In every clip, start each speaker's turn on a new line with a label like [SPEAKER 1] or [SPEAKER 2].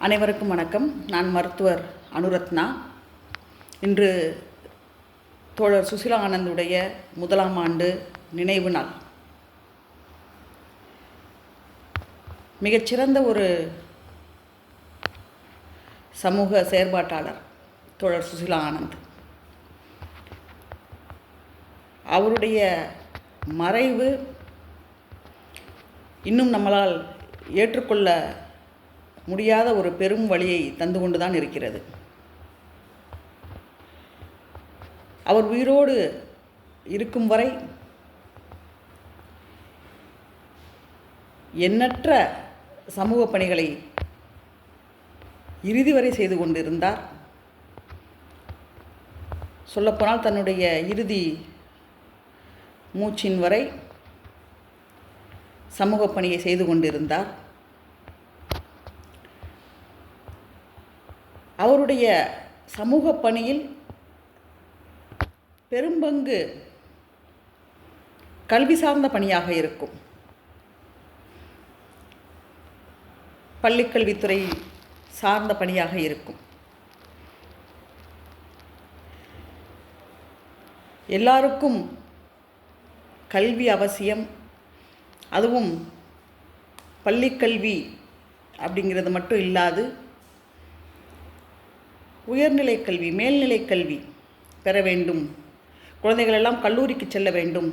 [SPEAKER 1] அனைவருக்கும் வணக்கம். நான் மருத்துவர் அனுரத்னா. இன்று தோழர் சுசிலா ஆனந்துடைய முதலாம் ஆண்டு நினைவு நாள். மிகச்சிறந்த ஒரு சமூக செயற்பாட்டாளர் தோழர் சுசிலா ஆனந்த். அவருடைய மறைவு இன்னும் நம்மளால் ஏற்றுக்கொள்ள முடியாத ஒரு பெரும் வழியை தந்து கொண்டுதான் இருக்கிறது. அவர் உயிரோடு இருக்கும் வரை எண்ணற்ற சமூக பணிகளை இறுதி வரை செய்து கொண்டிருந்தார். சொல்லப்போனால் தன்னுடைய இறுதி மூச்சின் வரை சமூக பணியை செய்து கொண்டிருந்தார். அவருடைய சமூக பணியில் பெரும்பங்கு கல்வி சார்ந்த பணியாக இருக்கும். பள்ளிக்கல்வித்துறை சார்ந்த பணியாக இருக்கும். எல்லாருக்கும் கல்வி அவசியம். அதுவும் பள்ளிக்கல்வி அப்படிங்கிறது மட்டும் இல்லாது உயர்நிலை கல்வி மேல்நிலை கல்வி பெற வேண்டும். குழந்தைகள் எல்லாம் கல்லூரிக்கு செல்ல வேண்டும்.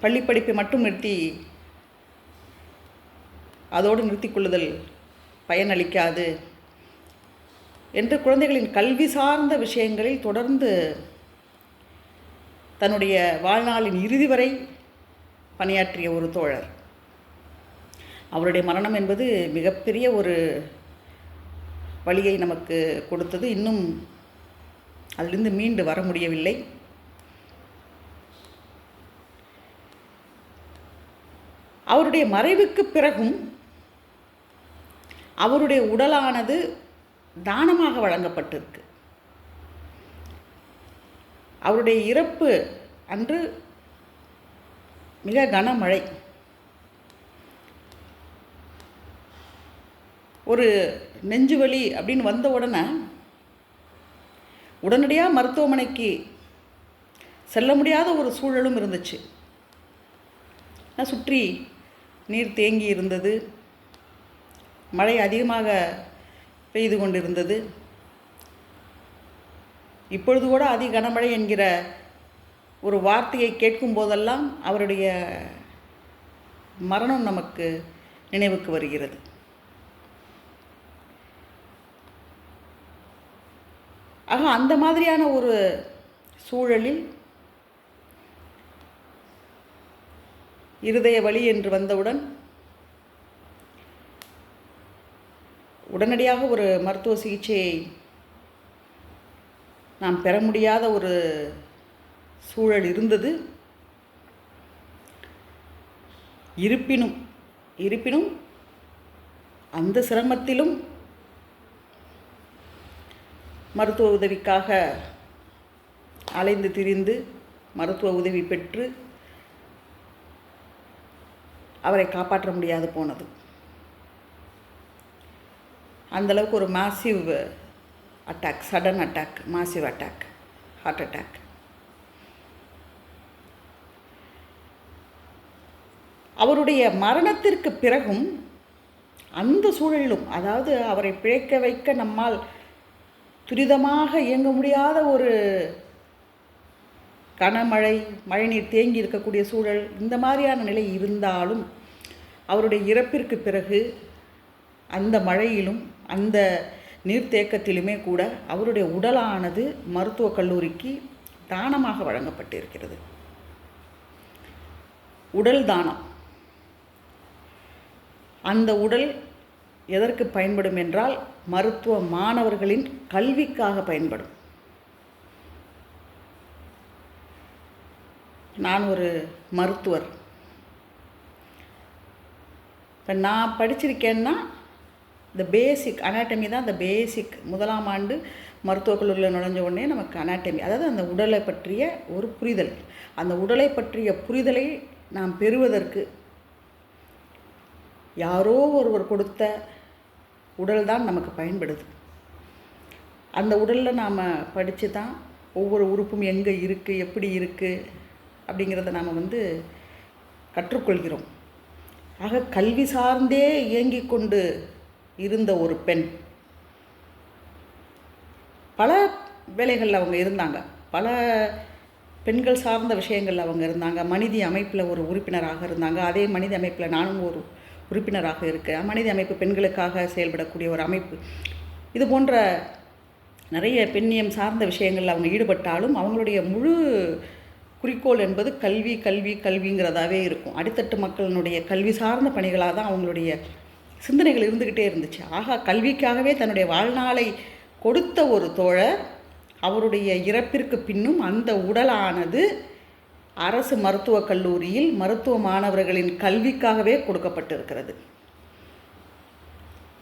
[SPEAKER 1] பள்ளி படிப்பை மட்டும் நிறுத்தி அதோடு நிறுத்திக்கொள்ளுதல் பயனளிக்காது என்று குழந்தைகளின் கல்வி சார்ந்த விஷயங்களில் தொடர்ந்து தன்னுடைய வாழ்நாளின் இறுதி வரை பணியாற்றிய ஒரு தோழர். அவருடைய மரணம் என்பது மிகப்பெரிய ஒரு வழியை நமக்கு கொடுத்தது. இன்னும் அதிலிருந்து மீண்டு வர முடியவில்லை. அவருடைய மறைவுக்கு பிறகும் அவருடைய உடலானது தானமாக வழங்கப்பட்டிருக்கு. அவருடைய இறப்பு அன்று மிக கனமழை. ஒரு நெஞ்சு வலி அப்படின்னு வந்த உடனே உடனடியாக மருத்துவமனைக்கு செல்ல முடியாத ஒரு சூழலும் இருந்துச்சு. நான் சுற்றி நீர் தேங்கி இருந்தது. மழை அதிகமாக பெய்து கொண்டிருந்தது. இப்பொழுது கூட அதி கனமழை என்கிற ஒரு வார்த்தையை கேட்கும் போதெல்லாம் அவருடைய மரணம் நமக்கு நினைவுக்கு வருகிறது. ஆக அந்த மாதிரியான ஒரு சூழலில் இருதய வழி என்று வந்தவுடன் உடனடியாக ஒரு மருத்துவ சிகிச்சையை நாம் பெற முடியாத ஒரு சூழல் இருந்தது. இருப்பினும் இருப்பினும் அந்த சிரமத்திலும் மருத்துவ உதவிக்காக அலைந்து திரிந்து மருத்துவ உதவி பெற்று அவரை காப்பாற்ற முடியாது போனது. அந்தளவுக்கு ஒரு massive attack sudden attack massive attack heart attack அவருடைய மரணத்திற்கு பிறகும் அந்த சூழலிலும் அதாவது அவரை பிழைக்க வைக்க நம்மால் துரிதமாக இயங்க முடியாத ஒரு கனமழை மழைநீர் தேங்கி இருக்கக்கூடிய சூழல் இந்த மாதிரியான நிலை இருந்தாலும் அவருடைய இறப்பிற்கு பிறகு அந்த மழையிலும் அந்த நீர்த்தேக்கத்திலுமே கூட அவருடைய உடலானது மருத்துவக் கல்லூரிக்கு தானமாக வழங்கப்பட்டிருக்கிறது. உடல் தானம். அந்த உடல் எதற்கு பயன்படும் என்றால் மருத்துவ மாணவர்களின் கல்விக்காக பயன்படும். நான் ஒரு மருத்துவர். இப்போ நான் படிச்சிருக்கேன்னா இந்த பேசிக் அனாட்டமி தான் இந்த பேசிக் முதலாம் ஆண்டு மருத்துவக் கல்லூரியில் நுழைஞ்ச உடனே நமக்கு அனாட்டமி அதாவது அந்த உடலை பற்றிய ஒரு புரிதல். அந்த உடலை பற்றிய புரிதலை நாம் பெறுவதற்கு யாரோ ஒருவர் கொடுத்த உடல் தான் நமக்கு பயன்படுது. அந்த உடலில் நாம் படித்து தான் ஒவ்வொரு உறுப்பும் எங்கே இருக்குது எப்படி இருக்குது அப்படிங்கிறத நாம் வந்து கற்றுக்கொள்கிறோம். ஆக கல்வி சார்ந்தே இயங்கி கொண்டு இருந்த ஒரு பெண். பல வேலைகளில் அவங்க இருந்தாங்க. பல பெண்கள் சார்ந்த விஷயங்கள் அவங்க இருந்தாங்க. மனித அமைப்பில் ஒரு உறுப்பினராக இருந்தாங்க. அதே மனித அமைப்பில் நானும் ஒரு உறுப்பினராக இருக்குது மனித அமைப்பு பெண்களுக்காக செயல்படக்கூடிய ஒரு அமைப்பு. இது போன்ற நிறைய பெண்ணியம் சார்ந்த விஷயங்களில் அவங்க ஈடுபட்டாலும் அவங்களுடைய முழு குறிக்கோள் என்பது கல்வி கல்வி கல்விங்கிறதாவே இருக்கும். அடித்தட்டு மக்களினுடைய கல்வி சார்ந்த பணிகளாக தான் அவங்களுடைய சிந்தனைகள் இருந்துக்கிட்டே இருந்துச்சு. ஆகா கல்விக்காகவே தன்னுடைய வாழ்நாளை கொடுத்த ஒரு தோழர் அவருடைய இறப்பிற்கு பின்னும் அந்த உடலானது அரசு மருத்துவக் கல்லூரியில் மருத்துவ மாணவர்களின் கல்விக்காகவே கொடுக்கப்பட்டிருக்கிறது.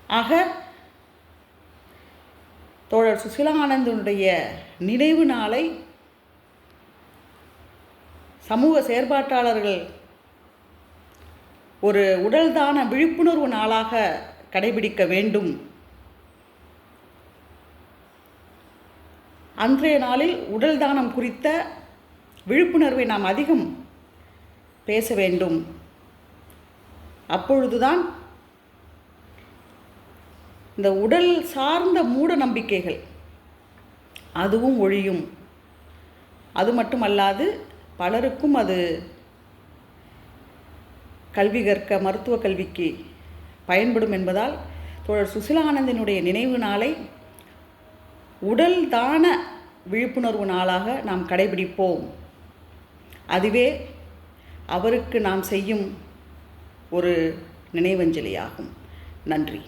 [SPEAKER 1] ஆக தோழர் சுசிலானந்தனுடைய நினைவு நாளை சமூக செயற்பாட்டாளர்கள் ஒரு உடல்தான விழிப்புணர்வு நாளாக கடைபிடிக்க வேண்டும். அன்றைய நாளில் உடல் தானம் குறித்த விழிப்புணர்வை நாம் அதிகம் பேச வேண்டும். அப்பொழுதுதான் இந்த உடல் சார்ந்த மூட நம்பிக்கைகள் அதுவும் ஒழியும். அது மட்டுமல்லாது பலருக்கும் அது கல்வி கற்க மருத்துவ கல்விக்கு பயன்படும் என்பதால் தோழர் சுசிலானந்தனுடைய நினைவு நாளை உடல் தான விழிப்புணர்வு நாளாக நாம் கடைபிடிப்போம். அதுவே அவருக்கு நாம் செய்யும் ஒரு நினைவஞ்சலியாகும். நன்றி.